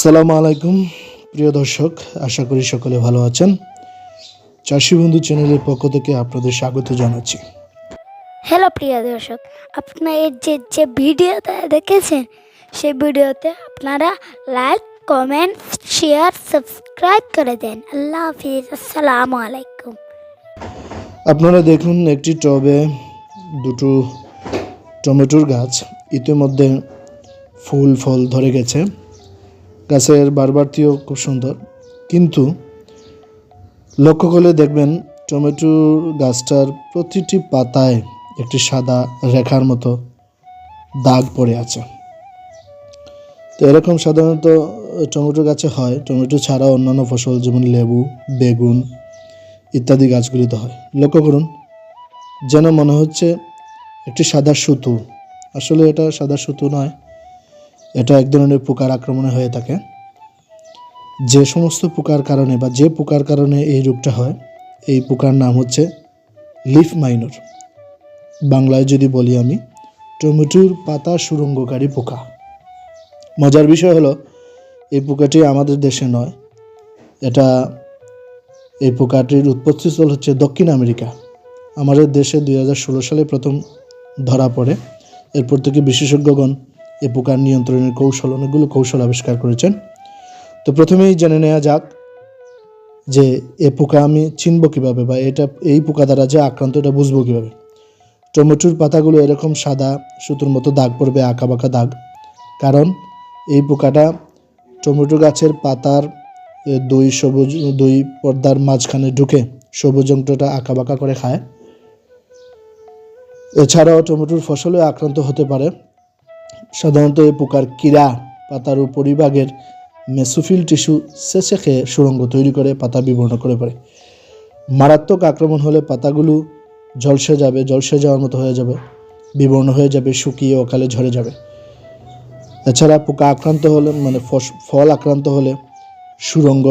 সালামু আলাইকুম প্রিয় দর্শক আশা করি সকলে ভালো আছেন। চাষি বন্ধু চ্যানেলের পক্ষ থেকে আপনাদের স্বাগত জানাচ্ছি। হ্যালো প্রিয় দর্শক আপনার যে যে ভিডিওটা দেখেছেন সেই ভিডিওতে আপনারা লাইক কমেন্ট শেয়ার সাবস্ক্রাইব করে দেন। আল্লাহ হাফিজ আসসালামু আলাইকুম। আপনারা দেখুন একটি টবে দুটো টমেটোর গাছ ইতিমধ্যে ফুল ফল ধরে গেছে। গাছের বারবারটিও খুব সুন্দর। কিন্তু লক্ষ্য করলে দেখবেন টমেটোর গাছটার প্রতিটি পাতায় একটি সাদা রেখার মতো দাগ পড়ে আছে। তো এরকম সাধারণত টমেটো গাছে হয়। টমেটো ছাড়া অন্যান্য ফসল যেমন লেবু, বেগুন ইত্যাদি গাছগুলিতে হয়। লক্ষ্য করুন, যেন মনে হচ্ছে একটি সাদা সুতো। আসলে এটা সাদা সুতো নয় এটা এক ধরনের পোকার আক্রমণে হয়ে থাকে। যে সমস্ত পোকার কারণে বা যে পোকার কারণে এই রোগটা হয়, এই পোকার নাম হচ্ছে লিফ মাইনর। বাংলায় যদি বলি আমি, টমেটোর পাতা সুরঙ্গকারী পোকা। মজার বিষয় হলো, এই পোকাটি আমাদের দেশে নয়। এটা, এই পোকাটির উৎপত্তিস্থল হচ্ছে দক্ষিণ আমেরিকা। আমাদের দেশে দু হাজার ষোলো সালে প্রথম ধরা পড়ে। এরপর থেকে বিশেষজ্ঞগণ এই পোকার নিয়ন্ত্রণের কৌশল অনেকগুলো কৌশল আবিষ্কার করেছেন। তো প্রথমেই জেনে নেওয়া যাক যে এ পোকা আমি চিনব কীভাবে বা এটা এই পোকা দ্বারা যে আক্রান্ত এটা বুঝব কীভাবে? টমেটোর পাতাগুলো এরকম সাদা সুতোর মতো দাগ পড়বে আঁকা বাঁকা দাগ। কারণ এই পোকাটা টমেটো গাছের পাতার এ, দুই সবুজ দুই পর্দার মাঝখানে ঢুকে সবুজ অংশটা আঁকা বাঁকা করে খায়। এছাড়াও টমেটোর ফসলে আক্রান্ত হতে পারে। সাধারণত এই পোকার কীড়া পাতার উপরিভাগের মেসোফিল টিস্যু শেষে খেয়ে সুরঙ্গ তৈরি করে, পাতা বিবর্ণ করে পড়ে। মারাত্মক আক্রমণ হলে পাতাগুলো ঝলসে যাবে, ঝলসে যাওয়ার মতো হয়ে যাবে, বিবর্ণ হয়ে যাবে, শুকিয়ে অকালে ঝরে যাবে। এছাড়া পোকা আক্রান্ত হলে মানে ফল আক্রান্ত হলে সুরঙ্গ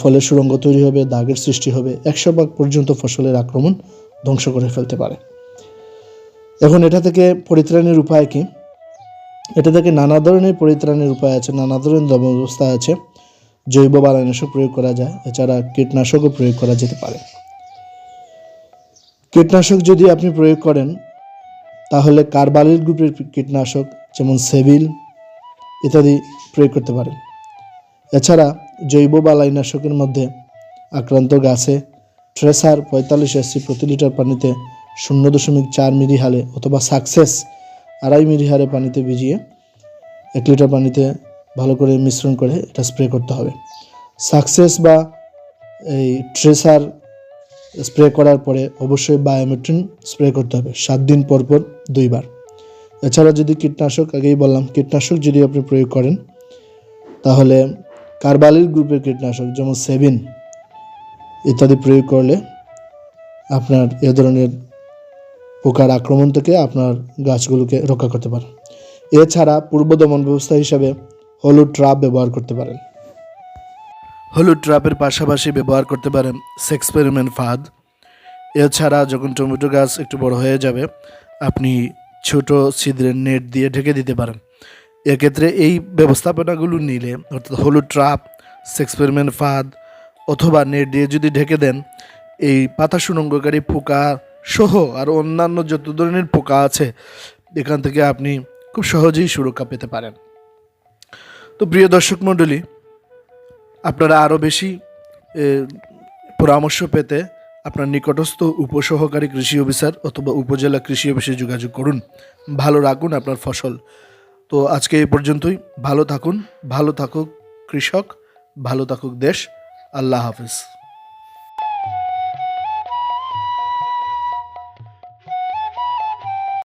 ফলের সুরঙ্গ তৈরি হবে, দাগের সৃষ্টি হবে, একশো ভাগ পর্যন্ত ফসলের আক্রমণ ধ্বংস করে ফেলতে পারে। এখন এটা থেকে পরিত্রাণের উপায় কি? এটা থেকে নানা ধরনের পরিত্রাণের উপায় আছে, নানা ধরনের ব্যবস্থা আছে, জৈব বালানাশক প্রয়োগ করা যায়, এছাড়া কীটনাশকও প্রয়োগ করা যেতে পারে। কীটনাশক যদি আপনি প্রয়োগ করেন, তাহলে কার্বালির গ্রুপের কীটনাশক যেমন সেভিল ইত্যাদি প্রয়োগ করতে পারেন। এছাড়া জৈব বালাইনাশকের মধ্যে আক্রান্ত গাছে ট্রেসার পঁয়তাল্লিশ এসি প্রতি লিটার পানিতে শূন্য দশমিক চার মিলি হারে অথবা সাকসেস আড়াই মিলি হারে পানিতে ভিজিয়ে এক লিটার পানিতে ভালো করে মিশ্রণ করে এটা স্প্রে করতে হবে। সাকসেস বা এই ট্রেসার স্প্রে করার পরে অবশ্যই বায়োমেট্রিন স্প্রে করতে হবে, সাত দিন পর পর দুইবার। এছাড়া যদি কীটনাশক, আগেই বললাম, কীটনাশক যদি আপনি প্রয়োগ করেন, তাহলে কার্বালির গ্রুপের কীটনাশক, যেমন সেভিন ইত্যাদি প্রয়োগ করলে আপনার এ ধরনের পোকার আক্রমণ থেকে আপনার গাছগুলোকে রক্ষা করতে পারেন। এছাড়া পূর্ব দমন ব্যবস্থা হিসাবে হলুদ ট্রাপ ব্যবহার করতে পারেন। হলুদ ট্রাপের পাশাপাশি ব্যবহার করতে পারেন সেক্সপেরিমেন্ট ফাঁদ। এছাড়া যখন টমেটো গাছ একটু বড় হয়ে যাবে, আপনি ছোট ছিদ্রের নেট দিয়ে ঢেকে দিতে পারেন। এক্ষেত্রে এই ব্যবস্থাপনাগুলো নিলে, অর্থাৎ হলুদ ট্রাপ, সেক্সপেরিমেন্ট ফাঁদ অথবা নেট দিয়ে যদি ঢেকে দেন, এই পাতা সুরঙ্গকারী পোকা সহ আর অন্যান্য যত ধরনের পোকা আছে, এখান থেকে আপনি খুব সহজেই সুরক্ষা পেতে পারেন। তো প্রিয় দর্শক মণ্ডলী, আপনারা আরও বেশি পরামর্শ পেতে আপনার নিকটস্থ উপসহকারী কৃষি অফিসার অথবা উপজেলা কৃষি অফিসে যোগাযোগ করুন। ভালো রাখুন আপনার ফসল। তো আজকে এই পর্যন্তই। ভালো থাকুন, ভালো থাকুক কৃষক, ভালো থাকুক দেশ। আল্লাহ হাফিজ।